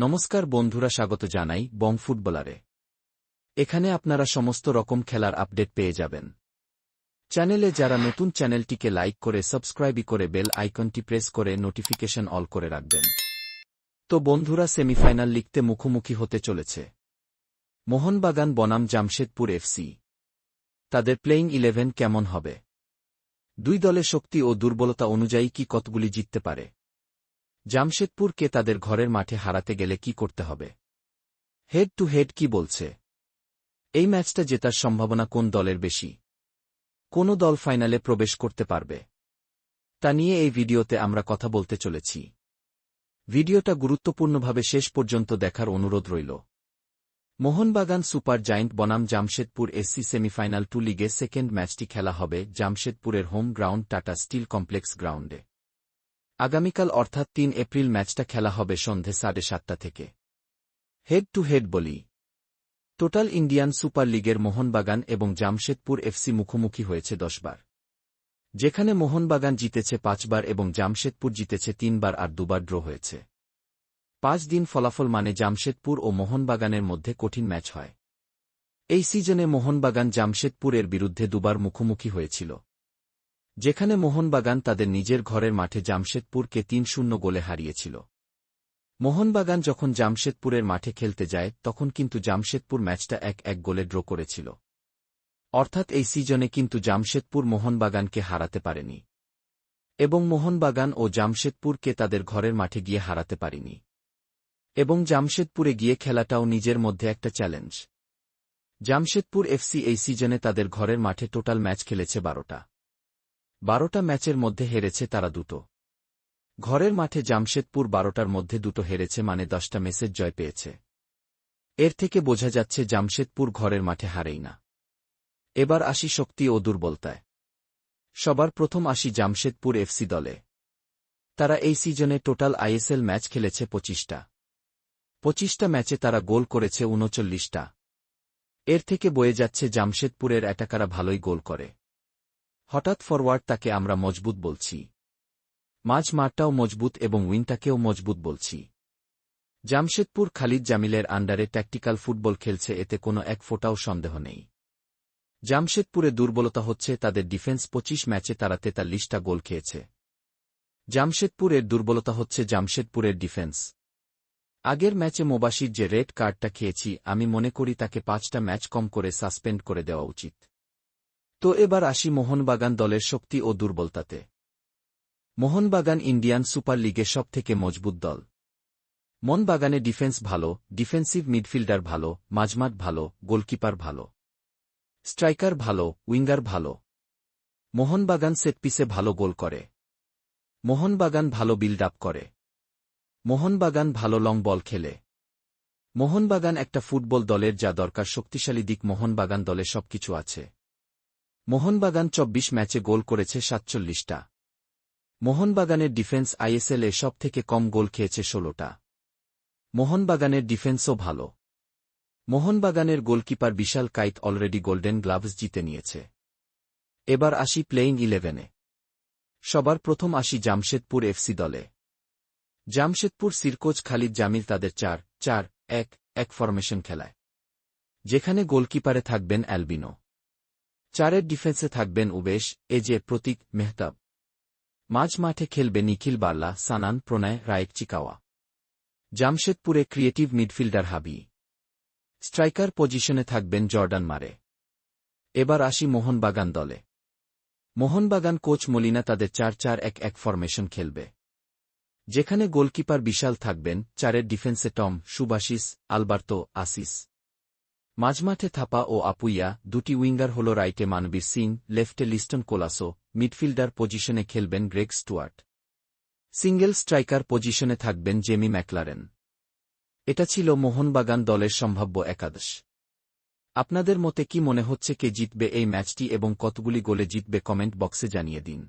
নমস্কার বন্ধুরা, স্বাগত জানাই বং ফুটবলারে। এখানে আপনারা সমস্ত রকম খেলার আপডেট পেয়ে যাবেন। চ্যানেলে যারা নতুন, চ্যানেলটিকে লাইক করে, সাবস্ক্রাইবই করে, বেল আইকনটি প্রেস করে, নোটিফিকেশন অল করে রাখবেন। তো বন্ধুরা, সেমিফাইনাল লিখতে মুখোমুখি হতে চলেছে। মোহনবাগান, বনাম, জামশেদপুর এফসি তাদের প্লেইং ইলেভেন কেমন হবে? দুই দলের শক্তি ও দুর্বলতা অনুযায়ী কি কতগুলি জিততে পারে? জামশেদপুরকে তাদের ঘরের মাঠে হারাতে গেলে কি করতে হবে? হেড টু হেড কি বলছে? এই ম্যাচটা জেতার সম্ভাবনা কোন দলের বেশি? কোন দল ফাইনালে প্রবেশ করতে পারবে? তা নিয়ে এই ভিডিওতে আমরা কথা বলতে চলেছি। ভিডিওটা গুরুত্বপূর্ণভাবে শেষ পর্যন্ত দেখার অনুরোধ রইল। মোহনবাগান সুপার জায়েন্ট বনাম জামশেদপুর এসসি সেমিফাইনাল টু লিগে সেকেন্ড ম্যাচটি খেলা হবে জামশেদপুরের home ground Tata steel complex গ্রাউন্ডে। আগামীকাল অর্থাৎ তিন এপ্রিল ম্যাচটা খেলা হবে সন্ধে সাড়ে সাতটা থেকে। হেড টু হেড বলি। টোটাল ইন্ডিয়ান সুপার লিগের মোহনবাগান এবং জামশেদপুর এফসি মুখোমুখি হয়েছে দশবার। যেখানে মোহনবাগান জিতেছে পাঁচবার এবং জামশেদপুর জিতেছে তিনবার আর দুবার ড্র হয়েছে। পাঁচ দিন ফলাফল মানে জামশেদপুর ও মোহনবাগানের মধ্যে কঠিন ম্যাচ হয়। এই সিজনে মোহনবাগান জামশেদপুরের বিরুদ্ধে দুবার মুখোমুখি হয়েছিল। যেখানে মোহনবাগান তাদের নিজের ঘরের মাঠে জামশেদপুরকে তিন শূন্য গোলে হারিয়েছিল। মোহনবাগান যখন জামশেদপুরের মাঠে খেলতে যায়, তখন কিন্তু জামশেদপুর ম্যাচটা এক এক গোলে ড্র করেছিল। অর্থাৎ এই সিজনে কিন্তু জামশেদপুর মোহনবাগানকে হারাতে পারেনি। এবং মোহনবাগান ও জামশেদপুরকে তাদের ঘরের মাঠে গিয়ে হারাতে পারেনি। এবং জামশেদপুরে গিয়ে খেলাটাও নিজের মধ্যে একটা চ্যালেঞ্জ। জামশেদপুর এফসি এই সিজনে তাদের ঘরের মাঠে টোটাল ম্যাচ খেলেছে বারোটা। বারোটা ম্যাচের মধ্যে হেরেছে তারা দুটো। ঘরের মাঠে জামশেদপুর বারোটার মধ্যে দুটো হেরেছে মানে দশটা মেসেজ জয় পেয়েছে। এর থেকে বোঝা যাচ্ছে জামশেদপুর ঘরের মাঠে হারেই না। এবার আসি শক্তি ও দুর্বলতায়। সবার প্রথম আসি জামশেদপুর এফসি দলে। তারা এই সিজনে টোটাল আইএসএল ম্যাচ খেলেছে পঁচিশটা। পঁচিশটা ম্যাচে তারা গোল করেছে উনচল্লিশটা। এর থেকে বয়ে যাচ্ছে জামশেদপুরের অ্যাটাকারা ভালোই গোল করে। হঠাৎ ফরওয়ার্ড তাকে আমরা মজবুত বলছি। মাঝ মাঠটাও মজবুত এবং উইনটাকেও মজবুত বলছি। জামশেদপুর খালিদ জামিলের আন্ডারে ট্যাকটিক্যাল ফুটবল খেলছে, এতে কোনো এক ফোটাও সন্দেহ নেই। জামশেদপুরে দুর্বলতা হচ্ছে, তাদের ডিফেন্স পঁচিশ ম্যাচে তারা তেতাল্লিশটা গোল খেয়েছে। জামশেদপুরের দুর্বলতা হচ্ছে জামশেদপুরের ডিফেন্স। আগের ম্যাচে মোবাসির যে রেড কার্ডটা খেয়েছি, আমি মনে করি তাকে পাঁচটা ম্যাচ কম করে সাসপেন্ড করে দেওয়া উচিত। তো এবার আসি মোহনবাগান দলের শক্তি ও দুর্বলতাতে। মোহনবাগান ইন্ডিয়ান সুপার লিগে সব থেকে মজবুত দল। মনবাগানে ডিফেন্স ভালো, ডিফেন্সিভ মিডফিল্ডার ভালো, মাঝমাঠ ভালো, গোলকিপার ভালো। স্ট্রাইকার ভালো, উইঙ্গার ভালো। মোহনবাগান সেটপিসে ভালো গোল করে। মোহনবাগান ভালো বিল্ড আপ করে। মোহনবাগান ভালো লং বল খেলে। মোহনবাগান একটা ফুটবল দলের যা দরকার শক্তিশালী দিক মোহনবাগান দলে সবকিছু আছে। মোহনবাগান চব্বিশ ম্যাচে গোল করেছে সাতচল্লিশটা। মোহনবাগানের ডিফেন্স আইএসএল এ সব থেকে কম গোল খেয়েছে ষোলোটা। মোহনবাগানের ডিফেন্সও ভালো। মোহনবাগানের goalkeeper Vishal Kaith already golden gloves জিতে নিয়েছে। এবার আসি প্লেইং ইলেভেনে। সবার প্রথম আসি জামশেদপুর এফসি দলে। জামশেদপুর সিরকোচ খালিদ জামিল তাদের চার চার, এক এক ফরমেশন খেলায়। যেখানে গোলকিপারে থাকবেন অ্যালবিনো। চারের ডিফেন্সে থাকবেন উবেশ, এ এজে প্রতীক, মেহতাব। মাঝ মাঠে খেলবে নিখিল বার্লা সানান, প্রণয়, রায়েক চিকাওয়া। জামশেদপুরে ক্রিয়েটিভ মিডফিল্ডার হাবি। স্ট্রাইকার পজিশনে থাকবেন জর্ডান মারে। এবার আসি মোহনবাগান দলে। মোহনবাগান কোচ মলিনা তাদের চার চার এক এক ফরমেশন খেলবে। যেখানে গোলকিপার বিশাল থাকবেন, চারের ডিফেন্সে টম, সুবাশিস, আলবার্তো, আসিস। মাঝমাঠে থাপা ও আপুইয়া দুটি উইঙ্গার হল রাইটে মানবীর সিং, লেফটে লিস্টন কোলাসো, মিডফিল্ডার পজিশনে খেলবেন গ্রেগ স্টুয়ার্ট। সিঙ্গেল স্ট্রাইকার পজিশনে থাকবেন জেমি ম্যাকলারেন। এটা ছিল মোহনবাগান দলের সম্ভাব্য একাদশ। আপনাদের মতে কি মনে হচ্ছে কে জিতবে এই ম্যাচটি এবং কতগুলি গোলে জিতবে কমেন্ট বক্সে জানিয়ে দিন।